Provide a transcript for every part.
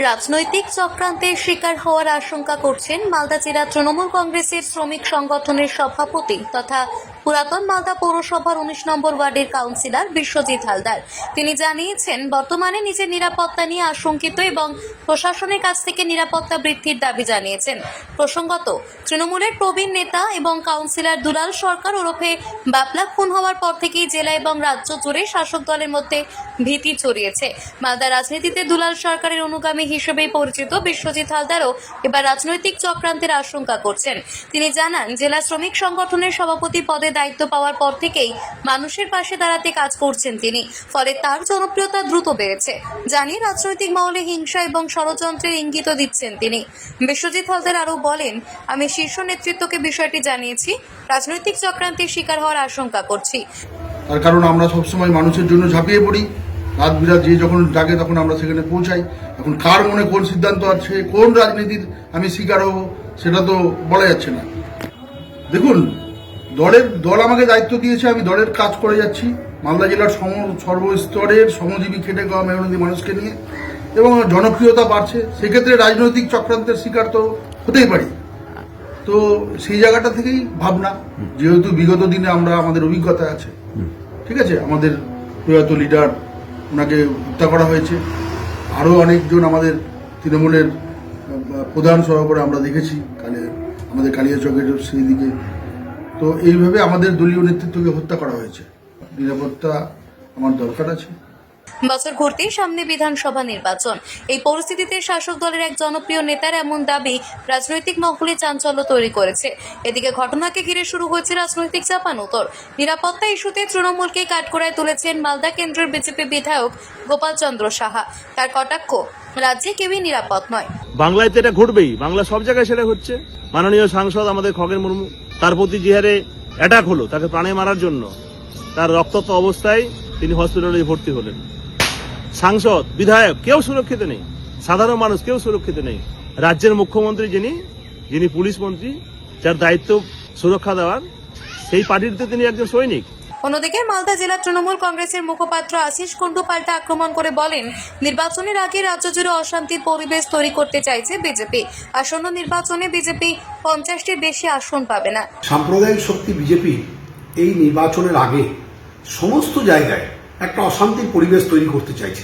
রাজনৈতিক চক্রান্তের শিকার হওয়ার আশঙ্কা করছেন মালদা জেলা তৃণমূল কংগ্রেসের শ্রমিক সংগঠনের সভাপতি তথা পুরাতন মালদা পৌরসভার উনিশ নম্বর ওয়ার্ডের কাউন্সিলর বিশ্বজিৎ হালদার। তিনি জানিয়েছেন, বর্তমানে নিজের নিরাপত্তা নিয়ে আশঙ্কিত এবং প্রশাসনের কাছ থেকে নিরাপত্তা বৃদ্ধির দাবি জানিয়েছেন। প্রসঙ্গত, তৃণমূলের প্রবীণ নেতা এবং কাউন্সিলর দুলাল সরকার ওরফে বাপলা খুন হওয়ার পর থেকেই জেলা এবং রাজ্য জুড়ে শাসক দলের মধ্যে ভীতি ছড়িয়েছে। মালদা রাজনীতিতে দুলাল সরকারের অনুগামী হিসেবেই পরিচিত বিশ্বজিৎ হালদারও এবার রাজনৈতিক চক্রান্তের আশঙ্কা করছেন। তিনি জানান, জেলা শ্রমিক সংগঠনের সভাপতি পদে দায়িত্ব পাওয়ার পর থেকেই মানুষের পাশে দাঁড়াতে কাজ করছেন তিনি। ফলে তার জনপ্রিয়তা দ্রুত বেড়েছে। জানি রাজনৈতিক মহলে হিংসা এবং ষড়যন্ত্রের ইঙ্গিত দিচ্ছেন তিনি। বিশ্বজিৎ হালদার আরও বলেন, আমি শীর্ষ নেতৃত্বকে বিষয়টি জানিয়েছি। রাজনৈতিক চক্রান্তের শিকার হওয়ার আশঙ্কা করছি। তার কারণ আমরা সবসময় মানুষের জন্য ঝাঁপিয়ে পড়ি। রাত বিরাত যে যখন ডাকে তখন আমরা সেখানে পৌঁছাই। এখন কার মনে কোন সিদ্ধান্ত আছে, কোন রাজনীতির আমি শিকার হব, সেটা তো বলা যাচ্ছে না। দেখুন দলের দল আমাকে দায়িত্ব দিয়েছে, আমি দলের কাজ করে যাচ্ছি। মালদা জেলার সম, সর্বস্তরের শ্রমজীবী খেটে খাওয়া মেহনতি মানুষকে নিয়ে এবং জনপ্রিয়তা বাড়ছে। সেক্ষেত্রে রাজনৈতিক চক্রান্তের শিকার তো হতেই পারি। তো সেই জায়গাটা থেকেই ভাবনা, যেহেতু বিগত দিনে আমরা আমাদের অভিজ্ঞতা আছে। ঠিক আছে? আমাদের প্রয়াত লিডার, ওনাকে হত্যা করা হয়েছে। আরও অনেকজন আমাদের তৃণমূলের প্রধান সভাপতি আমরা দেখেছি। কালে আমাদের কালিয়াচকের সেই দিকে তো এইভাবে আমাদের দলীয় নেতৃত্বকে হত্যা করা হয়েছে। নিরাপত্তা আমার দরকার আছে। বছর ঘুরতেই সামনে বিধানসভা নির্বাচন। এই পরিস্থিতিতে শাসক দলের এক জনপ্রিয় নেতার এমন দাবি রাজনৈতিক মহলে চাঞ্চল্য তৈরি করেছে। এদিকে ঘটনাকে ঘিরে শুরু হয়েছে রাজনৈতিক চাপানুতর নিরাপত্তা ইস্যুতে তৃণমূলকে কাঠগড়ায় তুলেছেন মালদা কেন্দ্রের বিজেপি বিধায়ক গোপাল চন্দ্র সাহা। তার কটাক্ষ, রাজ্যে কেউই নিরাপদ নয়। বাংলায় তো এটা ঘটবেই। বাংলা সব জায়গায় সেটা হচ্ছে। মাননীয় সাংসদ আমাদের খগেন মুর্মু, তার প্রতি যে হারে অ্যাটাক হলো তাকে প্রাণে মারার জন্য। তার রক্তাক্ত অবস্থায় তিনি হসপিটালে ভর্তি হলেন। সাংসদ বিধায়ক কেউ সুরক্ষিত নেই। সাধারণ মানুষ কেউ সুরক্ষিত নেই। রাজ্যের মুখ্যমন্ত্রী যিনি যিনি পুলিশ মন্ত্রী যার দায়িত্ব সুরক্ষা দেওয়ার সেই পার্টিতে তিনি একজন সৈনিক। অন্যদিকে মালদা জেলা তৃণমূল কংগ্রেসের মুখপাত্র আশিস কুণ্ডু পাল্টা আক্রমণ করে বলেন নির্বাচনের আগে রাজ্য জুড়ে অশান্তির পরিবেশ তৈরি করতে চাইছে বিজেপি। আসন্ন নির্বাচনে বিজেপি পঞ্চাশটির বেশি আসন পাবে না। সাম্প্রদায়িক শক্তি বিজেপি এই নির্বাচনের আগে সমস্ত জায়গায় একটা অশান্তির পরিবেশ তৈরি করতে চাইছে।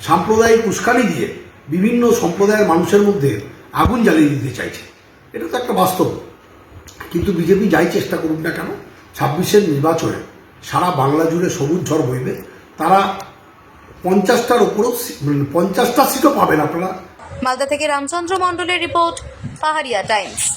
সাম্প্রদায়িক উস্কানি দিয়ে বিভিন্ন সম্প্রদায়ের মানুষের মধ্যে আগুন জ্বালিয়ে দিতে চাইছে। এটা তো একটা বাস্তব। কিন্তু বিজেপি যাই চেষ্টা করুক না কেন, ছাব্বিশের নির্বাচনে সারা বাংলা জুড়ে সবুজ ঝড় বইবে। তারা পঞ্চাশটার উপরেও মানে পঞ্চাশটা সিটও পাবেন আপনারা। মালদা থেকে রামচন্দ্র মণ্ডলের রিপোর্ট, পাহাড়িয়া টাইমস।